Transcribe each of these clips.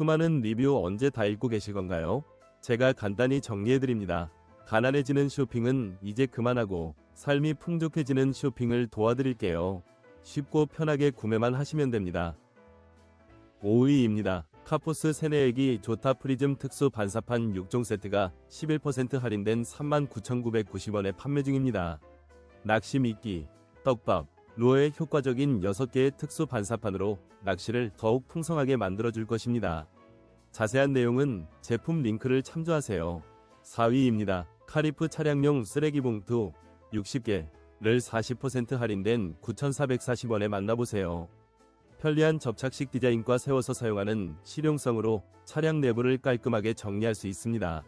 수많은 리뷰 언제 다 읽고 계실 건가요? 제가 간단히 정리해드립니다. 가난해지는 쇼핑은 이제 그만하고 삶이 풍족해지는 쇼핑을 도와드릴게요. 쉽고 편하게 구매만 하시면 됩니다. 5위입니다. 카포스 세네액이 조타 프리즘 특수 반사판 6종 세트가 11% 할인된 39,990원에 판매 중입니다. 낚시 미끼, 떡밥, 루어의 효과적인 6개의 특수 반사판으로 낚시를 더욱 풍성하게 만들어줄 것입니다. 자세한 내용은 제품 링크를 참조하세요. 4위입니다. 카리프 차량용 쓰레기 봉투 60개를 40% 할인된 9,440원에 만나보세요. 편리한 접착식 디자인과 세워서 사용하는 실용성으로 차량 내부를 깔끔하게 정리할 수 있습니다.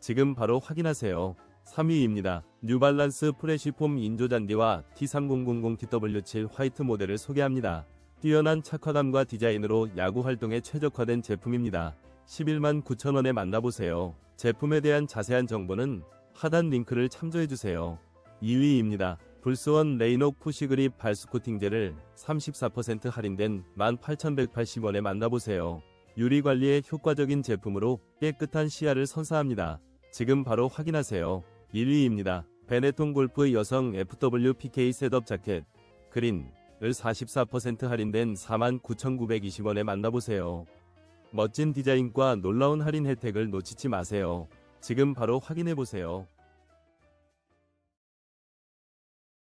지금 바로 확인하세요. 3위입니다. 뉴발란스 프레쉬폼 인조 잔디와 T3000TW7 화이트 모델을 소개합니다. 뛰어난 착화감과 디자인으로 야구 활동에 최적화된 제품입니다. 11만 9천원에 만나보세요. 제품에 대한 자세한 정보는 하단 링크를 참조해주세요. 2위입니다. 불스원 레이녹 푸시그립 발스코팅제를 34% 할인된 18,180원에 만나보세요. 유리 관리에 효과적인 제품으로 깨끗한 시야를 선사합니다. 지금 바로 확인하세요. 1위입니다. 베네통 골프 여성 FWPK 셋업 자켓 그린을 44% 할인된 49,920원에 만나보세요. 멋진 디자인과 놀라운 할인 혜택을 놓치지 마세요. 지금 바로 확인해보세요.